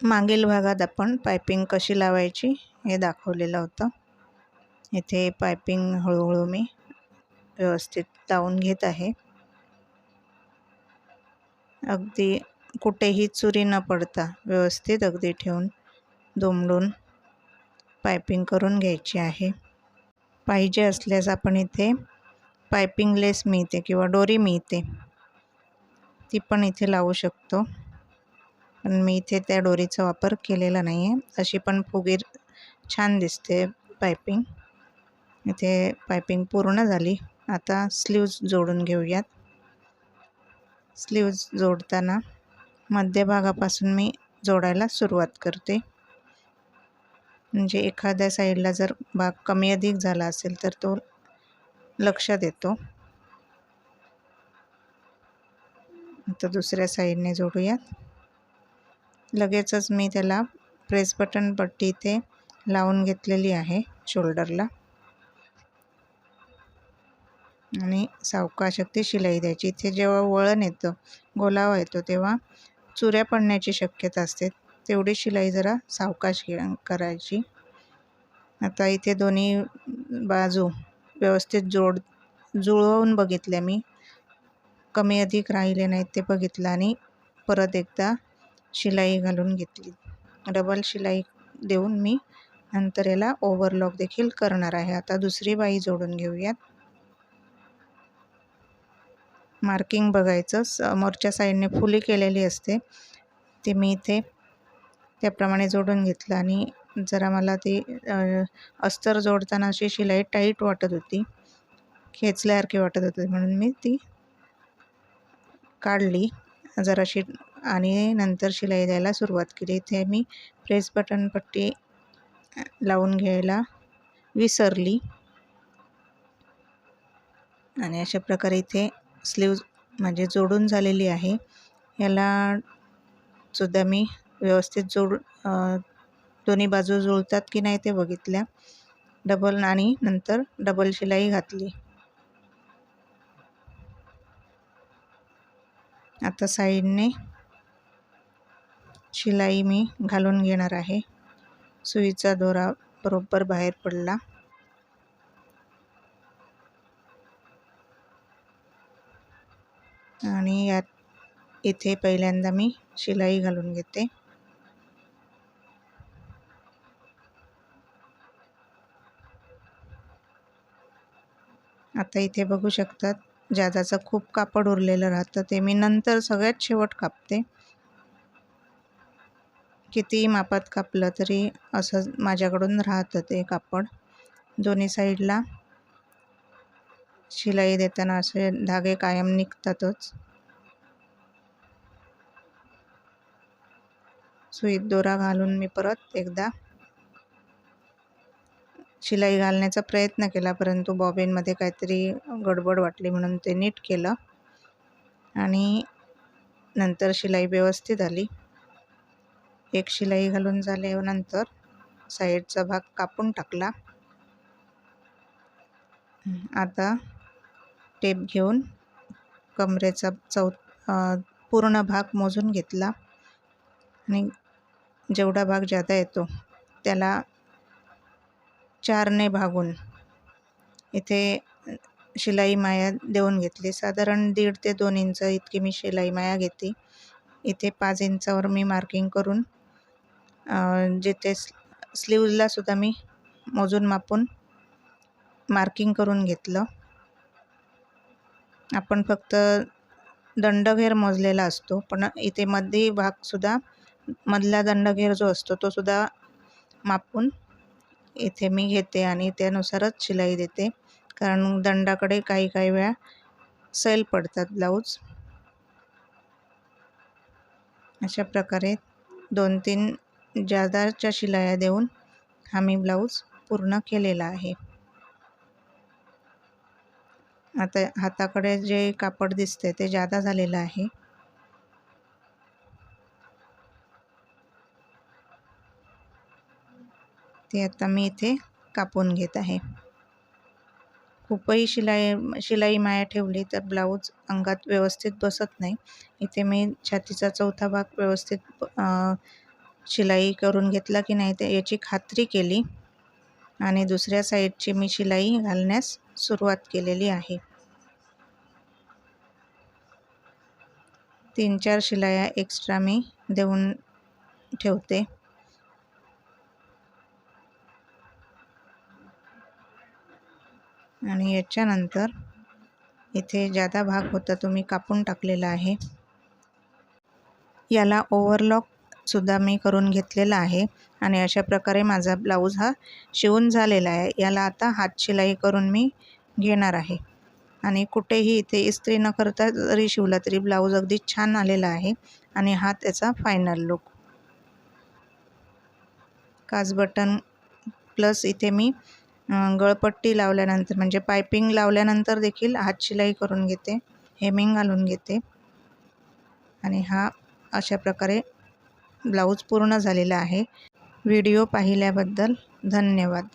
मागील भागात आपण पायपिंग कशी लावायची हे दाखवलेलं होतं. इथे पायपिंग हळूहळू मी व्यवस्थित लावून घेत आहे. अगदी कुठेही चुरी न पडता व्यवस्थित अगदी ठेवून दुमडून पायपिंग करून घ्यायची आहे. पाहिजे असल्यास आपण इथे पायपिंग लेस मिळते किंवा डोरी मिळते. ती पण इथे लावू शकतो. पण मी इथे त्या डोरीचा वापर केलेला नाही आहे अशी पण फुगीर छान दिसते पायपिंग. इथे पायपिंग पूर्ण झाली. आता स्लीव्ज जोडून घेऊयात. स्लीव्ज जोडताना मध्यभागापासून मी जोडायला सुरुवात करते. म्हणजे एखाद्या साईडला जर भाग कमी अधिक झाला असेल तर तो लक्षात येतो. आता दुसऱ्या साईडने जोडूयात. लगेचच मी त्याला प्रेस बटन पट्टी इथे लावून घेतलेली आहे शोल्डरला. आणि सावकाश अगदी शिलाई द्यायची. इथे जेव्हा वळण येतं गोलावा येतो तेव्हा चुऱ्या पडण्याची शक्यता असते. तेवढी शिलाई जरा सावकाश करायची. आता इथे दोन्ही बाजू व्यवस्थित जोड जुळवून बघितल्या मी. कमी अधिक राहिले नाहीत ते बघितलं आणि परत एकदा शिलाई घालून घेतली. डबल शिलाई देऊन मी नंतर याला ओव्हरलॉक देखील करणार आहे. आता दुसरी बाई जोडून घेऊयात. मार्किंग बघायचं. समोरच्या साईडने फुली केलेली असते. ते मी इथे त्याप्रमाणे जोडून घेतलं आणि जरा मला ती अस्तर जोडताना अशी शिलाई टाईट वाटत होती. खेचल्यासारखी वाटत होती म्हणून मी ती काढली. जराशी आणि नंतर शिलाई द्यायला सुरुवात केली. इथे मी प्रेस बटन पट्टी लावून घ्यायला विसरली. आणि अशा प्रकारे इथे स्लीव्ज म्हणजे जोडून झालेली आहे. याला सुद्धा मी व्यवस्थित जोड दोन्ही बाजू जुळतात की नाही ते बघितल्या. डबल आणि नंतर डबल शिलाई घातली. आता साईडने शिलाई मी घालून घेणार आहे. सुईचा दोरा बरोबर बाहेर पडला. आणि यात इथे पहिल्यांदा मी शिलाई घालून घेते. आता इथे बघू शकतात जादाचं खूप कापड उरलेलं राहतं ते मी नंतर सगळ्यात शेवट कापते. कितीही मापात कापलं तरी असं माझ्याकडून राहतं ते कापड. दोन्ही साईडला शिलाई देताना असे धागे कायम निघतातच. सुईत दोरा घालून मी परत एकदा शिलाई घालण्याचा प्रयत्न केला परंतु बॉबिनमध्ये काहीतरी गडबड वाटली म्हणून ते नीट केलं आणि नंतर शिलाई व्यवस्थित आली. एक शिलाई घालून झाल्यानंतर साईडचा भाग कापून टाकला. आता टेप घेऊन कमरेचा चौ पूर्ण भाग मोजून घेतला. आणि जेवढा भाग जादा येतो त्याला चारने भागून इथे शिलाई माया देऊन घेतली. साधारण दीड ते दोन इंच इतकी मी शिलाई माया घेते इथे पाच इंचावर मी मार्किंग करून जिथे स्लीवला सुद्धा मी मोजून मापून मार्किंग करून घेतलं. आपण फक्त दंडघेर मोजलेला असतो पण इथे मध्ये भागसुद्धा मधला दंडघेर जो असतो तो सुद्धा मापून इथे मी घेते आणि त्यानुसारच शिलाई देते. कारण दंडाकडे काही काही वेळा सैल पडतात ब्लाऊज. अशा प्रकारे दोन तीन जादाच्या शिलाया देऊन हा मी ब्लाऊज पूर्ण केलेला आहे. आता हाताकडे जे कापड दिसते ते जादा झालेलं आहे. ते आता मी इथे कापून घेत आहे. खूपही शिलाई शिलाई माया ठेवली तर ब्लाऊज अंगात व्यवस्थित बसत नाही. इथे मी छातीचा चौथा भाग व्यवस्थित शिलाई करून घेतला की नाही ते याची खात्री केली. आणि दुसऱ्या साईडची मी शिलाई घालण्यास सुरुवात केलेली आहे. तीन चार शिलाया एक्स्ट्रा मी देऊन ठेवते. आणि याच्यानंतर इथे जादा भाग होता तो मी कापून टाकलेला आहे. याला ओव्हरलॉक सुद्धा मी करून घेतलेला आहे. आणि अशा प्रकारे माझा ब्लाऊज हा शिवून झालेला आहे. याला आता हात शिलाई करून मी घेणार आहे. आणि कुठेही इथे इस्त्री न करता जरी शिवला तरी ब्लाऊज अगदी छान आलेला आहे. आणि हा त्याचा फायनल लुक काज बटन प्लस इथे मी गळपट्टी लावल्यानंतर म्हणजे पायपिंग लावल्यानंतर देखील हात शिलाई करून घेते. हेमिंग घालून घेते. आणि हा अशा प्रकारे ब्लाऊज पूर्ण झालेला आहे. व्हिडिओ पाहिल्याबद्दल धन्यवाद.